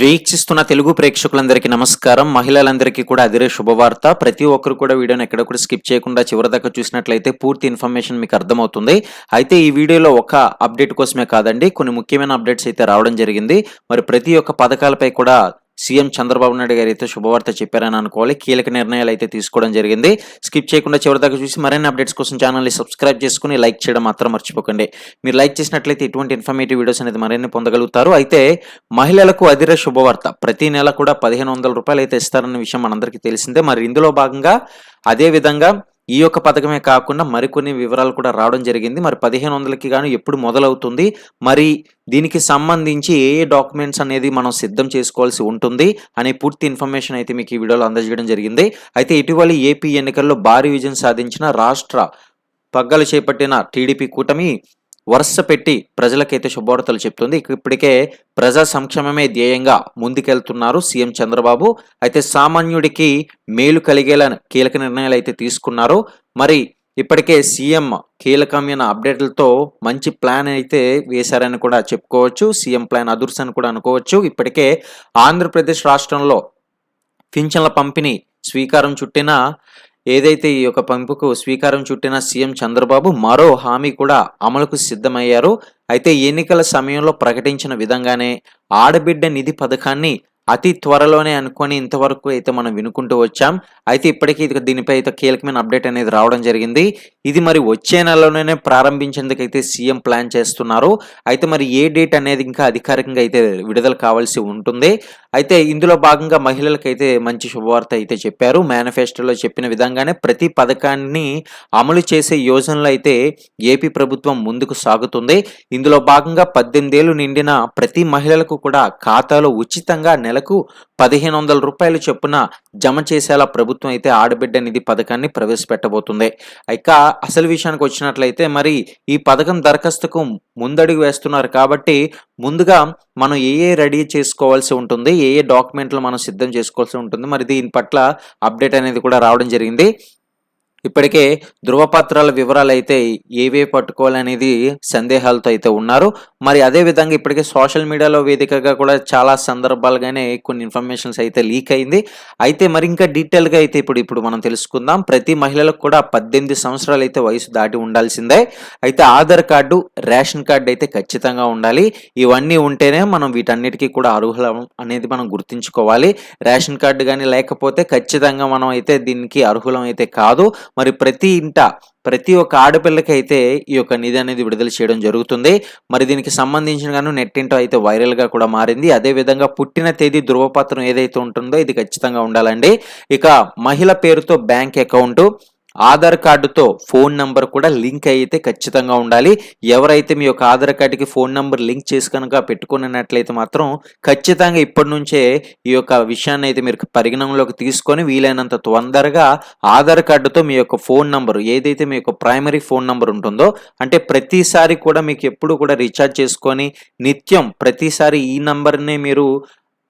వీక్షిస్తున్న తెలుగు ప్రేక్షకులందరికీ నమస్కారం. మహిళలందరికీ కూడా అదిరే శుభవార్త. ప్రతి ఒక్కరు కూడా వీడియోని ఎక్కడ కూడా స్కిప్ చేయకుండా చివరిదాకా చూసినట్లయితే పూర్తి ఇన్ఫర్మేషన్ మీకు అర్థమవుతుంది. అయితే ఈ వీడియోలో ఒక అప్డేట్ కోసమే కాదండి కొన్ని ముఖ్యమైన అప్డేట్స్ అయితే రావడం జరిగింది. మరి ప్రతి ఒక్క పథకాలపై కూడా సీఎం చంద్రబాబు నాయుడు గారు అయితే శుభవార్త చెప్పారని అనుకోవాలి. కీలక నిర్ణయాలు అయితే తీసుకోవడం జరిగింది. స్కిప్ చేయకుండా చివరిదాకా చూసి మరిన్ని అప్డేట్స్ కోసం ఛానల్ని సబ్స్క్రైబ్ చేసుకుని లైక్ చేయడం మాత్రం మర్చిపోకండి. మీరు లైక్ చేసినట్లయితే ఇటువంటి ఇన్ఫర్మేటివ్ వీడియోస్ అనేది మరిన్ని పొందగలుగుతారు. అయితే మహిళలకు అధిర శుభవార్త. ప్రతి నెల కూడా పదిహేను వందల రూపాయలు అయితే ఇస్తారన్న విషయం మనందరికీ తెలిసిందే. మరి ఇందులో భాగంగా అదే విధంగా ఈ యొక్క పథకమే కాకుండా మరికొన్ని వివరాలు కూడా రావడం జరిగింది. మరి పదిహేను వందలకి గాను ఎప్పుడు మొదలవుతుంది? మరి దీనికి సంబంధించి ఏ ఏ డాక్యుమెంట్స్ అనేది మనం సిద్ధం చేసుకోవాల్సి ఉంటుంది అనే పూర్తి ఇన్ఫర్మేషన్ అయితే మీకు ఈ వీడియోలో అందజేయడం జరిగింది. అయితే ఇటీవల ఏపీ ఎన్నికల్లో భారీ విజయం సాధించిన రాష్ట్ర పగ్గాలు చేపట్టిన టీడీపీ కూటమి వరుస పెట్టి ప్రజలకైతే శుభవార్తలు చెప్తుంది. ఇప్పటికే ప్రజా సంక్షేమమే ధ్యేయంగా ముందుకెళ్తున్నారు సీఎం చంద్రబాబు. అయితే సామాన్యుడికి మేలు కలిగేలా కీలక నిర్ణయాలు అయితే తీసుకున్నారు. మరి ఇప్పటికే సీఎం కీలకమైన అప్డేట్లతో మంచి ప్లాన్ అయితే వేశారని కూడా చెప్పుకోవచ్చు. సీఎం ప్లాన్ అదుర్స్ అని కూడా అనుకోవచ్చు. ఇప్పటికే ఆంధ్రప్రదేశ్ రాష్ట్రంలో పింఛన్ల పంపిణీ స్వీకారం చుట్టిన ఏదైతే ఈ యొక్క పంపుకు స్వీకారం చుట్టిన సీఎం చంద్రబాబు మరో హామీ కూడా అమలుకు సిద్ధమయ్యారు. అయితే ఎన్నికల సమయంలో ప్రకటించిన విధంగానే ఆడబిడ్డ నిధి పథకాన్ని అతి త్వరలోనే అనుకొని ఇంతవరకు అయితే మనం వినుకుంటూ వచ్చాం. అయితే ఇప్పటికీ ఇది దీనిపై అయితే కీలకమైన అప్డేట్ అనేది రావడం జరిగింది. ఇది మరి వచ్చే నెలలోనే ప్రారంభించేందుకైతే సీఎం ప్లాన్ చేస్తున్నారు. అయితే మరి ఏ డేట్ అనేది ఇంకా అధికారికంగా అయితే విడుదల కావాల్సి ఉంటుంది. అయితే ఇందులో భాగంగా మహిళలకైతే మంచి శుభవార్త అయితే చెప్పారు. మేనిఫెస్టోలో చెప్పిన విధంగానే ప్రతి పథకాన్ని అమలు చేసే యోజనలు అయితే ఏపీ ప్రభుత్వం ముందుకు సాగుతుంది. ఇందులో భాగంగా పద్దెనిమిదేళ్ళు నిండిన ప్రతి మహిళలకు కూడా ఖాతాలో ఉచితంగా నెల నెలకు పదిహేను వందల రూపాయలు చొప్పున జమ చేసేలా ప్రభుత్వం అయితే ఆడబిడ్డ నిధి పథకాన్ని ప్రవేశపెట్టబోతుంది. ఇక అసలు విషయానికి వచ్చినట్లయితే మరి ఈ పథకం దరఖాస్తుకు ముందడుగు వేస్తున్నారు కాబట్టి ముందుగా మనం ఏ ఏ రెడీ చేసుకోవాల్సి ఉంటుంది ఏ ఏ డాక్యుమెంట్లు మనం సిద్ధం చేసుకోవాల్సి ఉంటుంది మరి దీని పట్ల అప్డేట్ అనేది కూడా రావడం జరిగింది. ఇప్పటికే ధృవపత్రాల వివరాలు అయితే ఏవే పట్టుకోవాలనేది సందేహాలతో అయితే ఉన్నారు. మరి అదే విధంగా ఇప్పటికే సోషల్ మీడియాలో వేదికగా కూడా చాలా సందర్భాలుగానే కొన్ని ఇన్ఫర్మేషన్స్ అయితే లీక్ అయింది. అయితే మరి ఇంకా డీటెయిల్గా అయితే ఇప్పుడు ఇప్పుడు మనం తెలుసుకుందాం. ప్రతి మహిళలకు కూడా పద్దెనిమిది సంవత్సరాలు అయితే వయసు దాటి ఉండాల్సిందే. అయితే ఆధార్ కార్డు రేషన్ కార్డు అయితే ఖచ్చితంగా ఉండాలి. ఇవన్నీ ఉంటేనే మనం వీటన్నిటికీ కూడా అర్హులం అనేది మనం గుర్తుంచుకోవాలి. రేషన్ కార్డు కానీ లేకపోతే ఖచ్చితంగా మనం అయితే దీనికి అర్హులం అయితే కాదు. మరి ప్రతి ఇంట ప్రతి ఒక్క ఆడపిల్లకి అయితే ఈ యొక్క నిధి అనేది విడుదల చేయడం జరుగుతుంది. మరి దీనికి సంబంధించిన గాను నెట్టింటో అయితే వైరల్గా కూడా మారింది. అదే విధంగా పుట్టిన తేదీ ధృవపత్రం ఏదైతే ఉంటుందో ఇది ఖచ్చితంగా ఉండాలండి. ఇక మహిళ పేరుతో బ్యాంక్ అకౌంట్. ఆధార్ కార్డుతో ఫోన్ నంబర్ కూడా లింక్ అయితే ఖచ్చితంగా ఉండాలి. ఎవరైతే మీ యొక్క ఆధార్ కార్డుకి ఫోన్ నంబర్ లింక్ చేసి కనుక పెట్టుకున్నట్లయితే మాత్రం ఖచ్చితంగా ఇప్పటి నుంచే ఈ యొక్క విషయాన్ని అయితే మీరు పరిగణనలోకి తీసుకొని వీలైనంత తొందరగా ఆధార్ కార్డుతో మీ యొక్క ఫోన్ నంబర్ ఏదైతే మీ యొక్క ప్రైమరీ ఫోన్ నంబర్ ఉంటుందో అంటే ప్రతిసారి కూడా మీకు ఎప్పుడు కూడా రీఛార్జ్ చేసుకొని నిత్యం ప్రతిసారి ఈ నంబర్నే మీరు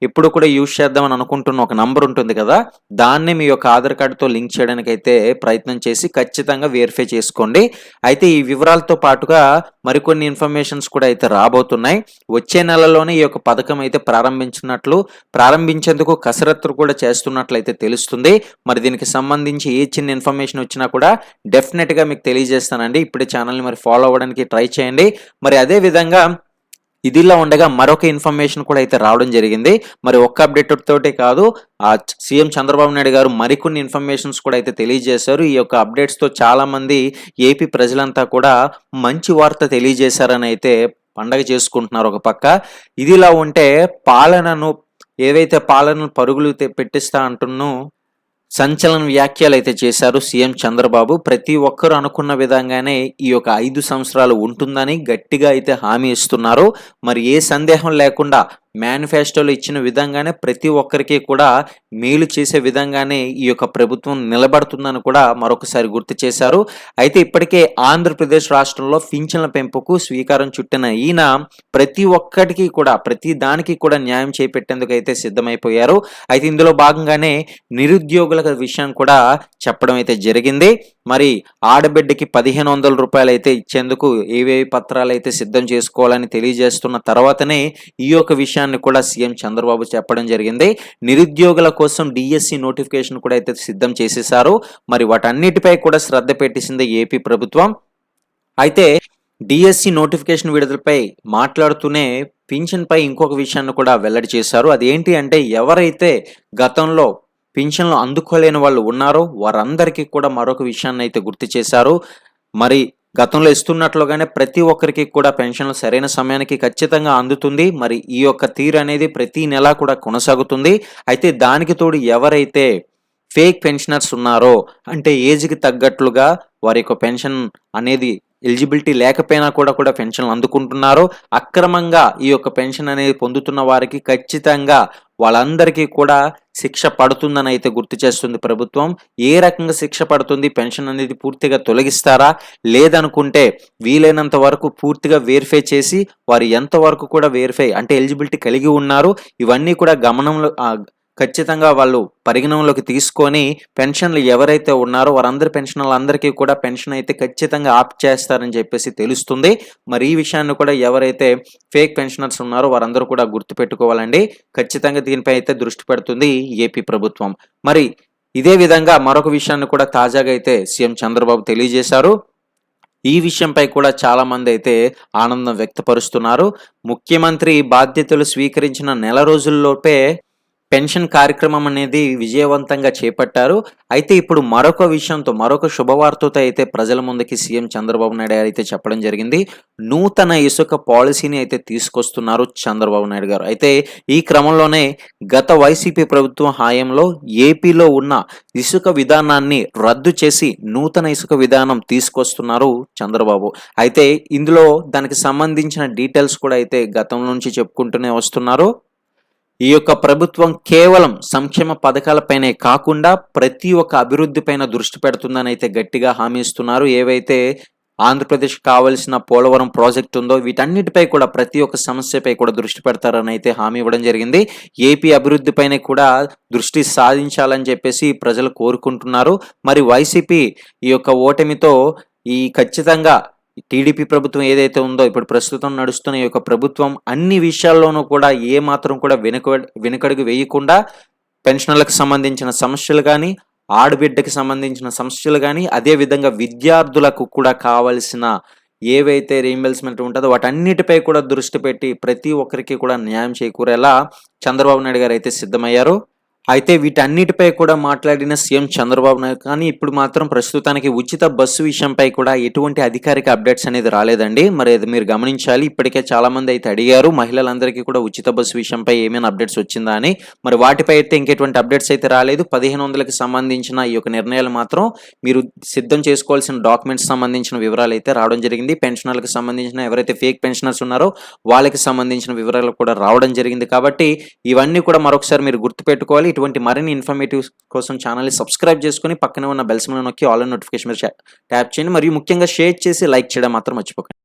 ఇప్పుడు కూడా యూజ్ చేద్దామని అనుకుంటున్న ఒక నంబర్ ఉంటుంది కదా దాన్ని మీ యొక్క ఆధార్ కార్డుతో లింక్ చేయడానికి అయితే ప్రయత్నం చేసి ఖచ్చితంగా వెరిఫై చేసుకోండి. అయితే ఈ వివరాలతో పాటుగా మరికొన్ని ఇన్ఫర్మేషన్స్ కూడా అయితే రాబోతున్నాయి. వచ్చే నెలలోనే ఈ యొక్క పథకం అయితే ప్రారంభించినట్లు ప్రారంభించేందుకు కసరత్తు కూడా చేస్తున్నట్లయితే తెలుస్తుంది. మరి దీనికి సంబంధించి ఏ చిన్న ఇన్ఫర్మేషన్ వచ్చినా కూడా డెఫినెట్గా మీకు తెలియజేస్తానండి. ఇప్పుడే ఛానల్ని మరి ఫాలో అవ్వడానికి ట్రై చేయండి. మరి అదే విధంగా ఇదిలా ఉండగా మరొక ఇన్ఫర్మేషన్ కూడా అయితే రావడం జరిగింది. మరి ఒక్క అప్డేట్ తోటే కాదు ఆ సీఎం చంద్రబాబు నాయుడు గారు మరికొన్ని ఇన్ఫర్మేషన్స్ కూడా అయితే తెలియజేశారు. ఈ యొక్క అప్డేట్స్తో చాలామంది ఏపీ ప్రజలంతా కూడా మంచి వార్త తెలియజేశారని అయితే పండగ చేసుకుంటున్నారు ఒక పక్క. ఇదిలా ఉంటే పాలనను ఏవైతే పాలనను పరుగులు పెట్టిస్తా అంటున్నో సంచలన వ్యాఖ్యలు అయితే చేశారు సీఎం చంద్రబాబు. ప్రతి ఒక్కరు అనుకున్న విధంగానే ఈ యొక్క ఐదు సంవత్సరాలు ఉంటుందని గట్టిగా అయితే హామీ ఇస్తున్నారు. మరి ఏ సందేహం లేకుండా మేనిఫెస్టోలో ఇచ్చిన విధంగానే ప్రతి ఒక్కరికి కూడా మేలు చేసే విధంగానే ఈ యొక్క ప్రభుత్వం నిలబడుతుందని కూడా మరొకసారి గుర్తు చేశారు. అయితే ఇప్పటికే ఆంధ్రప్రదేశ్ రాష్ట్రంలో పింఛన్ల పెంపుకు స్వీకారం చుట్టిన ఈయన ప్రతి ఒక్కటికి కూడా ప్రతి దానికి కూడా న్యాయం చేపట్టేందుకు అయితే సిద్ధమైపోయారు. అయితే ఇందులో భాగంగానే నిరుద్యోగుల విషయం కూడా చెప్పడం అయితే జరిగింది. మరి ఆడబిడ్డకి పదిహేను వందల రూపాయలు అయితే ఇచ్చేందుకు ఏవేవి పత్రాలు అయితే సిద్ధం చేసుకోవాలని తెలియజేస్తున్న తర్వాతనే ఈ యొక్క విషయాన్ని కూడా సీఎం చంద్రబాబు చెప్పడం జరిగింది. నిరుద్యోగుల కోసం డిఎస్సి నోటిఫికేషన్ కూడా అయితే సిద్ధం చేసేశారు. మరి వాటన్నిటిపై కూడా శ్రద్ధ పెట్టేసింది ఏపీ ప్రభుత్వం. అయితే డిఎస్సి నోటిఫికేషన్ విడుదలపై మాట్లాడుతూనే పింఛన్పై ఇంకొక విషయాన్ని కూడా వెల్లడి చేశారు. అదేంటి అంటే ఎవరైతే గతంలో పింఛన్లు అందుకోలేని వాళ్ళు ఉన్నారో వారందరికీ కూడా మరొక విషయాన్ని అయితే గుర్తు చేశారు. మరి గతంలో ఇస్తున్నట్లుగానే ప్రతి ఒక్కరికి కూడా పెన్షన్లు సరైన సమయానికి ఖచ్చితంగా అందుతుంది. మరి ఈ యొక్క తీరు అనేది ప్రతి నెల కూడా కొనసాగుతుంది. అయితే దానికి తోడు ఎవరైతే ఫేక్ పెన్షనర్స్ ఉన్నారో అంటే ఏజ్కి తగ్గట్లుగా వారి యొక్క పెన్షన్ అనేది ఎలిజిబిలిటీ లేకపోయినా కూడా కూడా పెన్షన్లు అందుకుంటున్నారు. అక్రమంగా ఈ యొక్క పెన్షన్ అనేది పొందుతున్న వారికి ఖచ్చితంగా వాళ్ళందరికీ కూడా శిక్ష పడుతుందని అయితే గుర్తు చేస్తుంది ప్రభుత్వం. ఏ రకంగా శిక్ష పడుతుంది? పెన్షన్ అనేది పూర్తిగా తొలగిస్తారా? లేదనుకుంటే వీలైనంత వరకు పూర్తిగా వెరిఫై చేసి వారు ఎంతవరకు కూడా వెరిఫై అంటే ఎలిజిబిలిటీ కలిగి ఉన్నారు. ఇవన్నీ కూడా గమనంలో ఖచ్చితంగా వాళ్ళు పరిగణనలోకి తీసుకొని పెన్షన్లు ఎవరైతే ఉన్నారో వారందరి పెన్షన్లందరికీ కూడా పెన్షన్ అయితే ఖచ్చితంగా ఆప్ చేస్తారని చెప్పేసి తెలుస్తుంది. మరి ఈ విషయాన్ని కూడా ఎవరైతే ఫేక్ పెన్షనర్స్ ఉన్నారో వారందరూ కూడా గుర్తుపెట్టుకోవాలండి. ఖచ్చితంగా దీనిపై అయితే దృష్టి పెడుతుంది ఏపీ ప్రభుత్వం. మరి ఇదే విధంగా మరొక విషయాన్ని కూడా తాజాగా అయితే సీఎం చంద్రబాబు తెలియజేశారు. ఈ విషయంపై కూడా చాలామంది అయితే ఆనందం వ్యక్తపరుస్తున్నారు. ముఖ్యమంత్రి బాధ్యతలు స్వీకరించిన నెల రోజుల్లోపే పెన్షన్ కార్యక్రమం అనేది విజయవంతంగా చేపట్టారు. అయితే ఇప్పుడు మరొక విషయంతో మరొక శుభవార్తతో అయితే ప్రజల ముందుకి సీఎం చంద్రబాబు నాయుడు గారు అయితే చెప్పడం జరిగింది. నూతన ఇసుక పాలసీని అయితే తీసుకొస్తున్నారు చంద్రబాబు నాయుడు గారు. అయితే ఈ క్రమంలోనే గత వైసీపీ ప్రభుత్వం హాయంలో ఏపీలో ఉన్న ఇసుక విధానాన్ని రద్దు చేసి నూతన ఇసుక విధానం తీసుకొస్తున్నారు చంద్రబాబు. అయితే ఇందులో దానికి సంబంధించిన డీటెయిల్స్ కూడా అయితే గతం నుంచి చెప్పుకుంటూనే వస్తున్నారు. ఈ యొక్క ప్రభుత్వం కేవలం సంక్షేమ పథకాలపైనే కాకుండా ప్రతి ఒక్క అభివృద్ధి పైన దృష్టి పెడుతుందని అయితే గట్టిగా హామీ ఇస్తున్నారు. ఏవైతే ఆంధ్రప్రదేశ్ కావలసిన పోలవరం ప్రాజెక్ట్ ఉందో వీటన్నిటిపై కూడా ప్రతి ఒక్క సమస్యపై కూడా దృష్టి పెడతారని అయితే హామీ ఇవ్వడం జరిగింది. ఏపీ అభివృద్ధిపైనే కూడా దృష్టి సాధించాలని చెప్పేసి ప్రజలు కోరుకుంటున్నారు. మరి వైసీపీ ఈ యొక్క ఓటమితో ఈ ఖచ్చితంగా టీడీపీ ప్రభుత్వం ఏదైతే ఉందో ఇప్పుడు ప్రస్తుతం నడుస్తున్న ఈ యొక్క ప్రభుత్వం అన్ని విషయాల్లోనూ కూడా ఏ మాత్రం కూడా వెనుక వెనుకడుగు వేయకుండా పెన్షన్లకు సంబంధించిన సమస్యలు కానీ ఆడబిడ్డకి సంబంధించిన సమస్యలు కానీ అదే విధంగా విద్యార్థులకు కూడా కావలసిన ఏవైతే రీఇంబర్స్మెంట్ ఉంటుందో వాటన్నిటిపై కూడా దృష్టి పెట్టి ప్రతి ఒక్కరికి కూడా న్యాయం చేకూరేలా చంద్రబాబు నాయుడు గారు అయితే సిద్ధమయ్యారు. అయితే వీటన్నిటిపై కూడా మాట్లాడిన సీఎం చంద్రబాబు నాయుడు. కానీ ఇప్పుడు మాత్రం ప్రస్తుతానికి ఉచిత బస్సు విషయంపై కూడా ఎటువంటి అధికారిక అప్డేట్స్ అనేది రాలేదండి. మరి అది మీరు గమనించాలి. ఇప్పటికే చాలా మంది అయితే అడిగారు మహిళలందరికీ కూడా ఉచిత బస్సు విషయంపై ఏమైనా అప్డేట్స్ వచ్చిందా అని. మరి వాటిపై అయితే ఇంకెటువంటి అప్డేట్స్ అయితే రాలేదు. పదిహేను వందలకు సంబంధించిన ఈ యొక్క నిర్ణయాలు మాత్రం మీరు సిద్ధం చేసుకోవాల్సిన డాక్యుమెంట్స్ సంబంధించిన వివరాలు అయితే రావడం జరిగింది. పెన్షనర్లకు సంబంధించిన ఎవరైతే ఫేక్ పెన్షనర్స్ ఉన్నారో వాళ్ళకి సంబంధించిన వివరాలు కూడా రావడం జరిగింది. కాబట్టి ఇవన్నీ కూడా మరొకసారి మీరు గుర్తుపెట్టుకోవాలి. ఇటువంటి మరిన్ని ఇన్ఫర్మేటివ్ కోసం ఛానల్ని సబ్స్క్రైబ్ చేసుకుని పక్కనే ఉన్న బెల్స్ నొక్కి ఆల్ నోటిఫికేషన్ ట్యాప్ చేయండి. మరియు ముఖ్యంగా షేర్ చేసి లైక్ చేయడం మాత్రం మర్చిపోకండి.